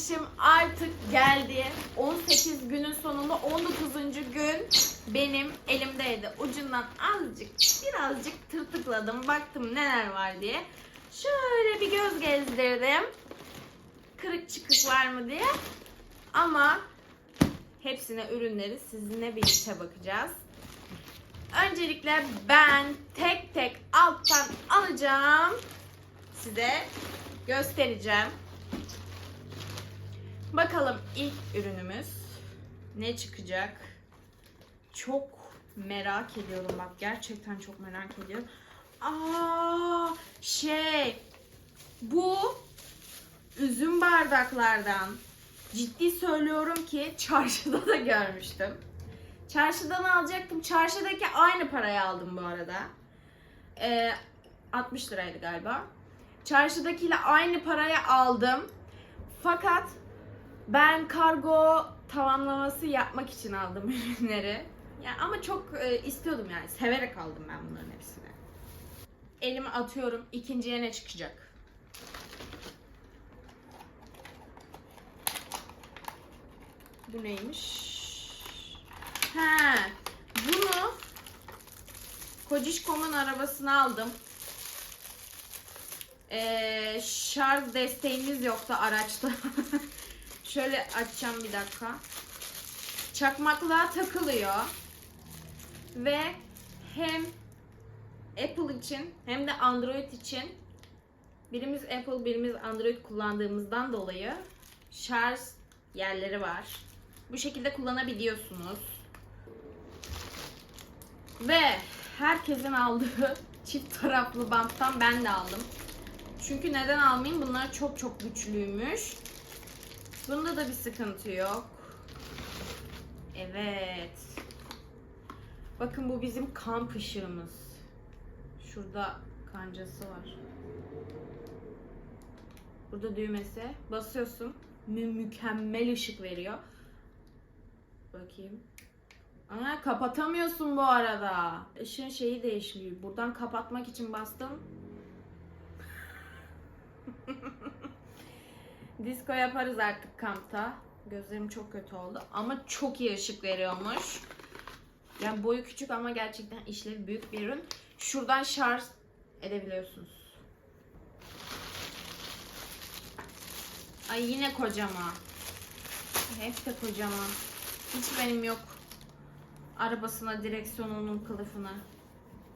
alışverişim artık geldi. 18 günün sonunda 19. gün benim elimdeydi. Ucundan azıcık, birazcık tırtıkladım. Baktım neler var diye. Şöyle bir göz gezdirdim. Kırık çıkık var mı diye. Ama hepsine ürünleri sizinle birlikte bakacağız. Öncelikle ben tek tek alttan alacağım. Size göstereceğim. Bakalım ilk ürünümüz ne çıkacak? Çok merak ediyorum bak gerçekten çok merak ediyorum. Aa şey bu üzüm bardaklardan ciddi söylüyorum ki çarşıda da görmüştüm. Çarşıdan alacaktım. Çarşıdaki aynı paraya aldım bu arada. Ee, 60 liraydı galiba. Çarşıdakiyle aynı paraya aldım. Fakat ben kargo tamamlaması yapmak için aldım ürünleri. Yani ama çok e, istiyordum yani. Severek aldım ben bunların hepsini. Elimi atıyorum. İkinciye ne çıkacak? Bu neymiş? He. Bunu Kocişkom'un arabasına aldım. Ee, şarj desteğimiz yoktu araçta. Şöyle açacağım bir dakika. Çakmaklığa takılıyor. Ve hem Apple için hem de Android için birimiz Apple birimiz Android kullandığımızdan dolayı şarj yerleri var. Bu şekilde kullanabiliyorsunuz. Ve herkesin aldığı çift taraflı banttan ben de aldım. Çünkü neden almayayım? Bunlar çok çok güçlüymüş. Bunda da bir sıkıntı yok. Evet. Bakın bu bizim kamp ışığımız. Şurada kancası var. Burada düğmesi. Basıyorsun. Mü- mükemmel ışık veriyor. Bakayım. Aa, kapatamıyorsun bu arada. Işığın şeyi değişmiyor. Buradan kapatmak için bastım. Disco yaparız artık kampta. Gözlerim çok kötü oldu. Ama çok iyi ışık veriyormuş. Yani boyu küçük ama gerçekten işlevi büyük bir ürün. Şuradan şarj edebiliyorsunuz. Ay yine kocaman. Hep de kocaman. Hiç benim yok. Arabasına direksiyonunun kılıfına.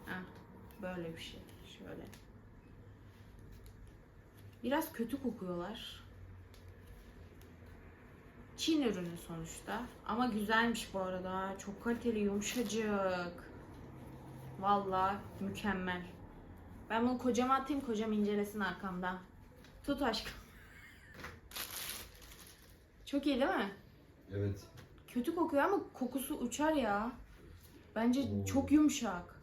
Heh, böyle bir şey. Şöyle. Biraz kötü kokuyorlar. Çin ürünü sonuçta. Ama güzelmiş bu arada. Çok kaliteli, yumuşacık. Vallahi mükemmel. Ben bunu kocama atayım, kocam incelesin arkamda. Tut aşkım. Çok iyi değil mi? Evet. Kötü kokuyor ama kokusu uçar ya. Bence Oo. çok yumuşak.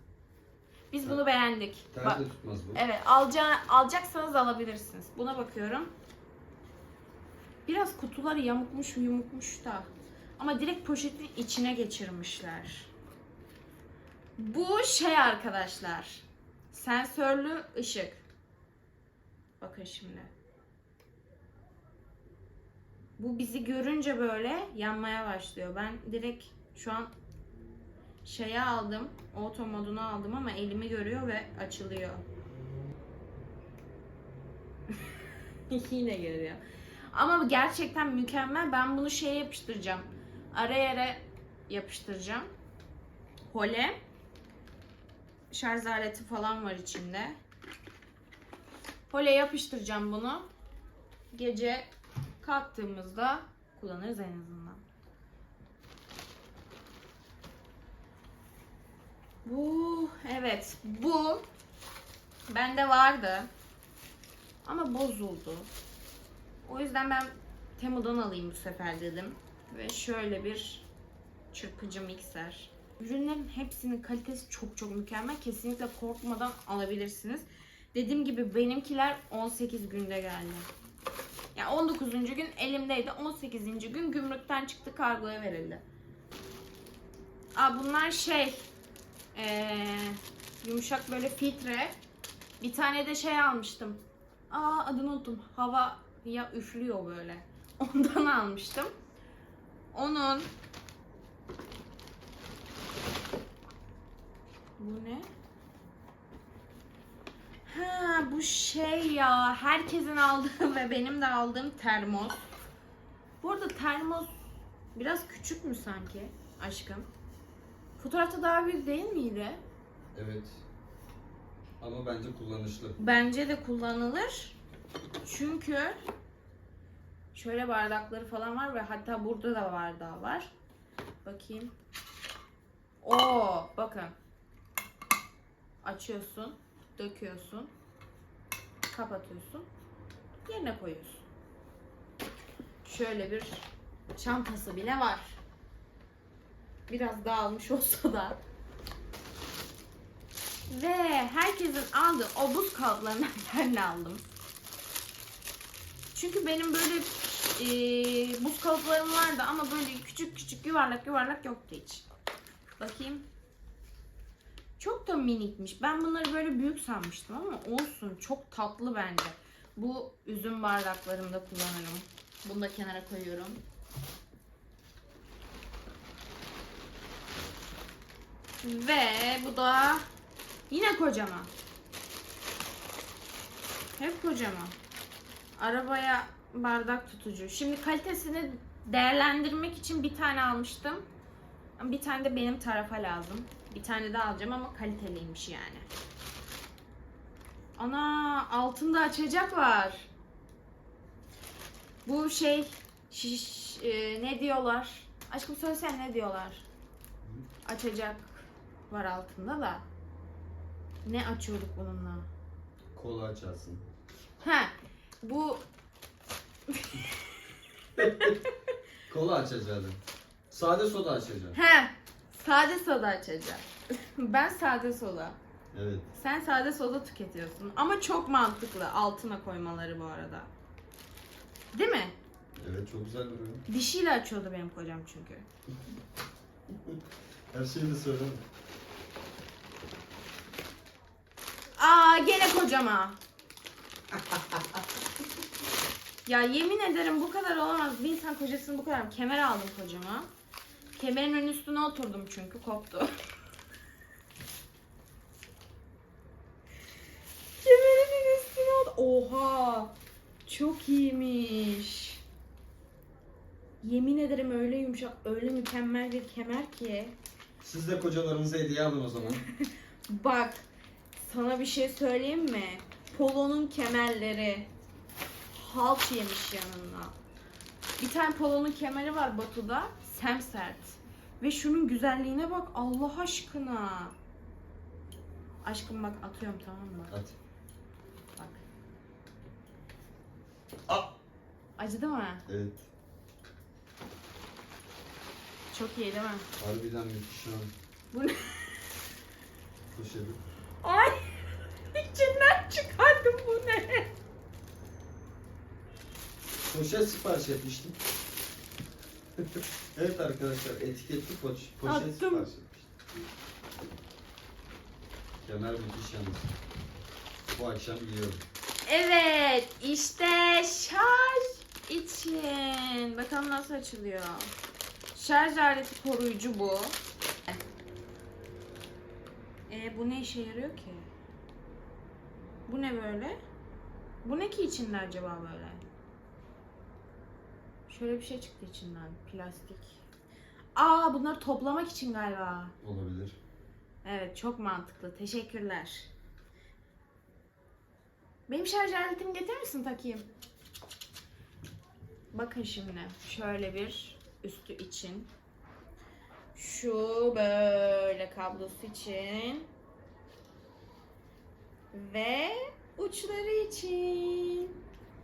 Biz bunu beğendik. Ters Bak, tutmaz bu. evet, alaca alacaksanız alabilirsiniz. Buna bakıyorum. Biraz kutuları yamukmuş yumukmuş da. Ama direkt poşetin içine geçirmişler. Bu şey arkadaşlar. Sensörlü ışık. Bakın şimdi. Bu bizi görünce böyle yanmaya başlıyor. Ben direkt şu an şeye aldım. Auto moduna aldım ama elimi görüyor ve açılıyor. Yine görüyor. Ama gerçekten mükemmel. Ben bunu şeye yapıştıracağım. Ara yere yapıştıracağım. Hole. Şarj aleti falan var içinde. Hole yapıştıracağım bunu. Gece kalktığımızda kullanırız en azından. Bu evet bu bende vardı ama bozuldu. O yüzden ben Temu'dan alayım bu sefer dedim ve şöyle bir çırpıcı mikser. Ürünlerin hepsinin kalitesi çok çok mükemmel. Kesinlikle korkmadan alabilirsiniz. Dediğim gibi benimkiler 18 günde geldi. Yani 19. gün elimdeydi. 18. gün gümrükten çıktı kargoya verildi. Aa, bunlar şey ee, yumuşak böyle filtre. Bir tane de şey almıştım. Aa adını unuttum. Hava ya üflüyor böyle. Ondan almıştım. Onun Bu ne? Ha bu şey ya herkesin aldığı ve benim de aldığım termos. Bu arada termos biraz küçük mü sanki aşkım? Fotoğrafta daha büyük değil miydi? Evet. Ama bence kullanışlı. Bence de kullanılır. Çünkü şöyle bardakları falan var ve hatta burada da bardağı var. Bakayım. Oo, bakın. Açıyorsun, döküyorsun, kapatıyorsun, yerine koyuyorsun. Şöyle bir çantası bile var. Biraz dağılmış olsa da ve herkesin aldığı o buz kalıplarından ben de aldım. Çünkü benim böyle e, buz kalıplarım vardı ama böyle küçük küçük yuvarlak yuvarlak yoktu hiç. Bakayım. Çok da minikmiş. Ben bunları böyle büyük sanmıştım ama olsun. Çok tatlı bence. Bu üzüm bardaklarımda kullanırım. Bunu da kenara koyuyorum. Ve bu da Yine kocaman. Hep kocaman. Arabaya bardak tutucu. Şimdi kalitesini değerlendirmek için bir tane almıştım. Bir tane de benim tarafa lazım. Bir tane daha alacağım ama kaliteliymiş yani. Ana altında açacak var. Bu şey şiş, e, ne diyorlar? Aşkım söylesene ne diyorlar? Açacak var altında da. Ne açıyorduk bununla? Kola açarsın. Ha, bu Kola açacaksın. Sade soda açacaksın. he, sade soda açacak. ben sade soda. Evet. Sen sade soda tüketiyorsun ama çok mantıklı altına koymaları bu arada. Değil mi? Evet çok güzel duruyor. Dişiyle açıyordu benim kocam çünkü. Her şeyi de söyleme. Aa gene kocama. Ya yemin ederim bu kadar olamaz. Bir insan kocasını bu kadar. Kemer aldım kocama. Kemerimin üstüne oturdum çünkü koptu. Kemerimin üstüne ot- Oha! Çok iyiymiş. Yemin ederim öyle yumuşak, öyle mükemmel bir kemer ki. Siz de kocalarınıza hediye alın o zaman. Bak sana bir şey söyleyeyim mi? Polonun kemerleri halt yemiş yanına. Bir tane polonun kemeri var Batu'da. Semsert. Ve şunun güzelliğine bak Allah aşkına. Aşkım bak atıyorum tamam mı? Hadi. Bak. Aa! Acıdı mı? Evet. Çok iyi değil mi? Harbiden müthiş şu an. Bu ne? Poşeti. Ay! İçinden çıkardım bu ne? Poşet sipariş etmiştim. evet arkadaşlar etiketli poş poşet Attım. sipariş etmiştim. Kemer müthiş yalnız. Bu akşam giyiyorum. Evet, işte şarj için. Bakalım nasıl açılıyor. Şarj aleti koruyucu bu. E bu ne işe yarıyor ki? Bu ne böyle? Bu ne ki içinde acaba böyle? Şöyle bir şey çıktı içinden. Plastik. Aa bunları toplamak için galiba. Olabilir. Evet çok mantıklı. Teşekkürler. Benim şarj aletimi getirir misin takayım? Bakın şimdi şöyle bir üstü için. Şu böyle kablosu için. Ve uçları için.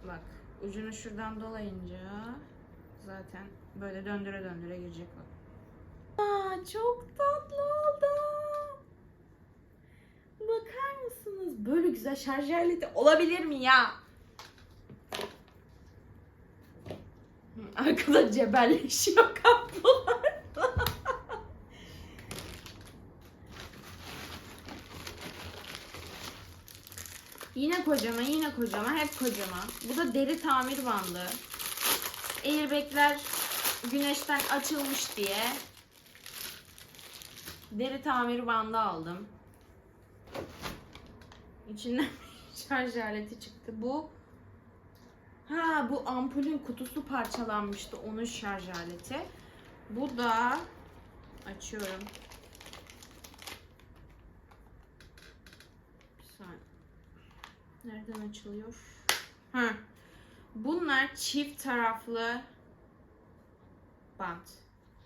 Bak ucunu şuradan dolayınca zaten böyle döndüre döndüre girecek bak. Aa, çok tatlı oldu. Bakar mısınız? Böyle güzel şarj aleti olabilir mi ya? Arkada cebelleşiyor kablolar. yine kocaman, yine kocaman, hep kocaman. Bu da deri tamir bandı. Airbag'ler güneşten açılmış diye deri tamiri bandı aldım. İçinden şarj aleti çıktı. Bu ha bu ampulün kutusu parçalanmıştı. Onun şarj aleti. Bu da açıyorum. Nereden açılıyor? Ha. Bunlar çift taraflı bant.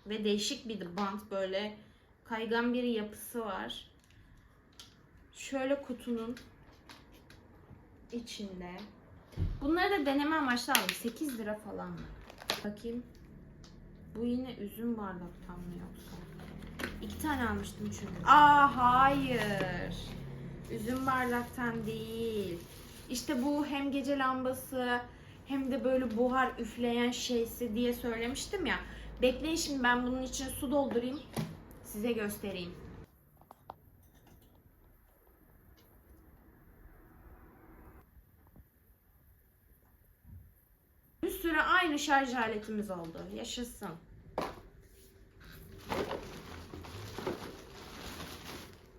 Ve değişik bir bant böyle kaygan bir yapısı var. Şöyle kutunun içinde. Bunları da deneme amaçlı aldım. 8 lira falan? Bakayım. Bu yine üzüm bardaktan mı yoksa? İki tane almıştım çünkü. Aa hayır. Üzüm bardaktan değil. İşte bu hem gece lambası hem de böyle buhar üfleyen şeysi diye söylemiştim ya. Bekleyin şimdi ben bunun için su doldurayım. Size göstereyim. Bir sürü aynı şarj aletimiz oldu. Yaşasın.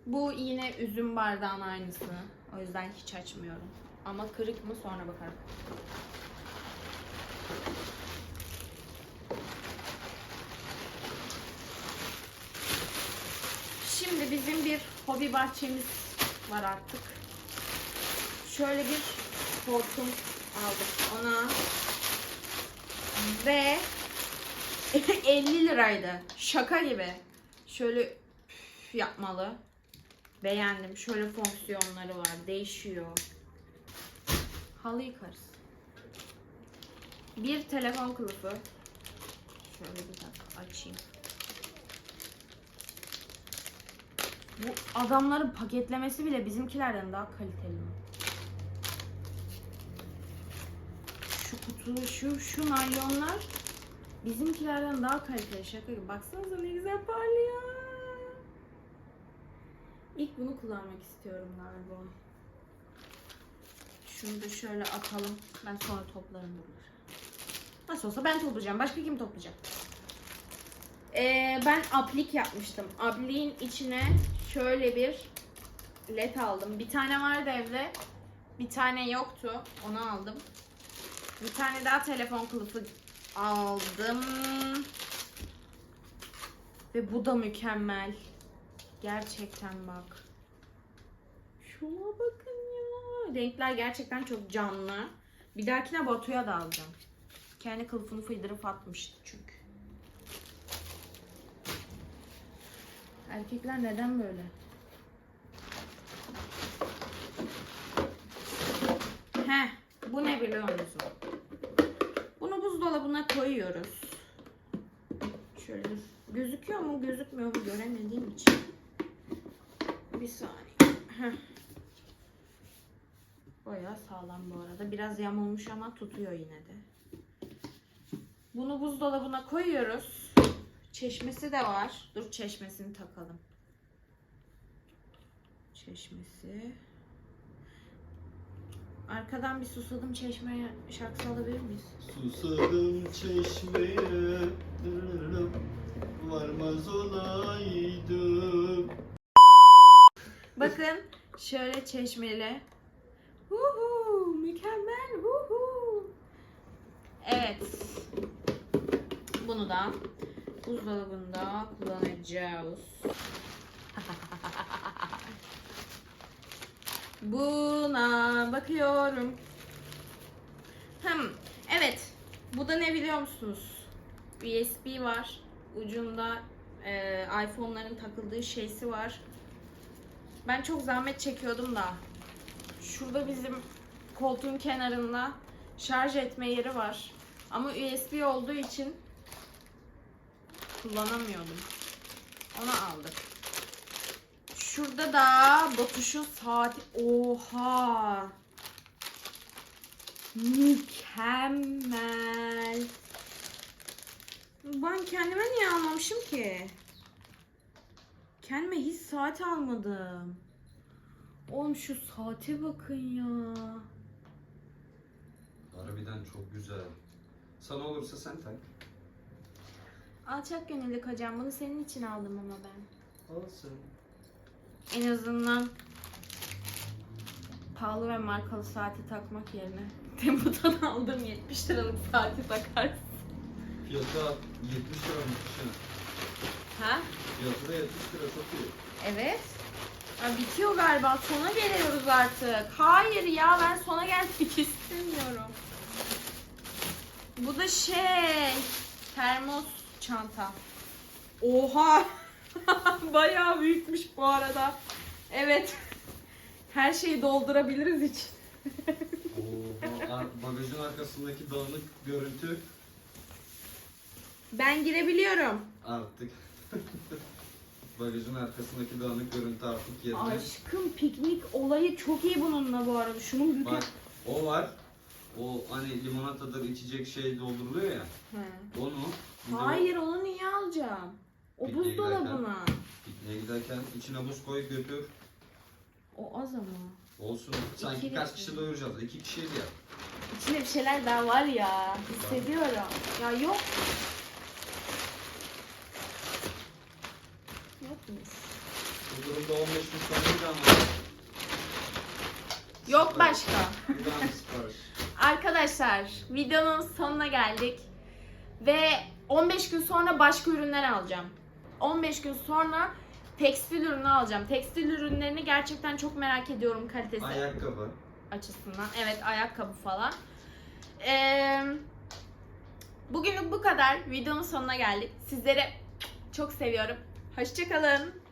Bu yine üzüm bardağın aynısı. O yüzden hiç açmıyorum. Ama kırık mı sonra bakarım. Şimdi bizim bir hobi bahçemiz var artık. Şöyle bir hortum aldık ona. Ve 50 liraydı. Şaka gibi. Şöyle yapmalı. Beğendim. Şöyle fonksiyonları var. Değişiyor. Halı yıkarız. Bir telefon kılıfı. Şöyle bir dakika açayım. Bu adamların paketlemesi bile bizimkilerden daha kaliteli. Şu kutu, şu şu naylonlar bizimkilerden daha kaliteli. Şaka gibi. Baksanıza ne güzel parlıyor. İlk bunu kullanmak istiyorum galiba. Şunu da şöyle atalım. Ben sonra toplarım bunları. Nasıl olsa ben toplayacağım. Başka kim toplayacak? Ee, ben aplik yapmıştım. Apliğin içine şöyle bir led aldım. Bir tane vardı evde. Bir tane yoktu. Onu aldım. Bir tane daha telefon kılıfı aldım. Ve bu da mükemmel. Gerçekten bak. Şuna bakın ya. Renkler gerçekten çok canlı. Bir dahakine Batu'ya da alacağım. Kendi kılıfını fıydırıp atmıştı çünkü. Erkekler neden böyle? Heh, bu ne biliyor musun? Bunu buzdolabına koyuyoruz. Şöyle dur. Gözüküyor mu gözükmüyor mu göremediğim için. Bir saniye. Heh. Bayağı sağlam bu arada. Biraz yamulmuş ama tutuyor yine de. Bunu buzdolabına koyuyoruz. Çeşmesi de var. Dur çeşmesini takalım. Çeşmesi. Arkadan bir susadım çeşmeye şarkısı alabilir miyiz? Susadım çeşmeye dırırırım, Varmaz olaydım Bakın şöyle çeşmeli. Huhu, mükemmel. Huhu. Evet. Bunu da buzdolabında kullanacağız. Buna bakıyorum. Hmm, evet. Bu da ne biliyor musunuz? USB var. Ucunda e, iPhone'ların takıldığı şeysi var. Ben çok zahmet çekiyordum da. Şurada bizim koltuğun kenarında şarj etme yeri var. Ama USB olduğu için kullanamıyordum. Onu aldık. Şurada da Batuş'un saati. Oha! Mükemmel. Ben kendime niye almamışım ki? Kendime hiç saat almadım. Oğlum şu saate bakın ya. Harbiden çok güzel Sana olursa sen tak. Alçak gönüllü kocam. Bunu senin için aldım ama ben. Olsun. En azından pahalı ve markalı saati takmak yerine Tempo'dan aldığım 70 liralık saati takarsın. Fiyatı 70 lira düşün. Ha? Fiyatı da 70 lira çok iyi. Evet. Ya bitiyor galiba. Sona geliyoruz artık. Hayır ya ben sona gelmek istemiyorum. Bu da şey termos çanta. Oha! Bayağı büyükmüş bu arada. Evet. Her şeyi doldurabiliriz hiç. Oha, ar- bagajın arkasındaki dağınık görüntü Ben girebiliyorum. artık. bagajın arkasındaki dağınık görüntü artık yerine. Aşkım piknik olayı çok iyi bununla bu arada. Şunun büyük... Bak o var. O hani limonatadır içecek şey dolduruluyor ya. He. Onu bir de o Hayır onu niye alacağım? O Pikniğe buzdolabına. pikniğe giderken içine buz koy götür. O az ama. Olsun. Sanki İki kaç litre. kişi doyuracağız? İki kişiydi ya. İçinde bir şeyler daha var ya. Hissediyorum. Ya yok. Yokmuş. Bu durumda 15 gün sonra bir daha mı? Yok başka. Bir daha mı sipariş? Arkadaşlar videonun sonuna geldik. Ve 15 gün sonra başka ürünler alacağım. 15 gün sonra tekstil ürünü alacağım. Tekstil ürünlerini gerçekten çok merak ediyorum kalitesi Ayakkabı. açısından. Evet ayakkabı falan. Ee, bugünlük bu kadar. Videonun sonuna geldik. Sizleri çok seviyorum. Hoşçakalın.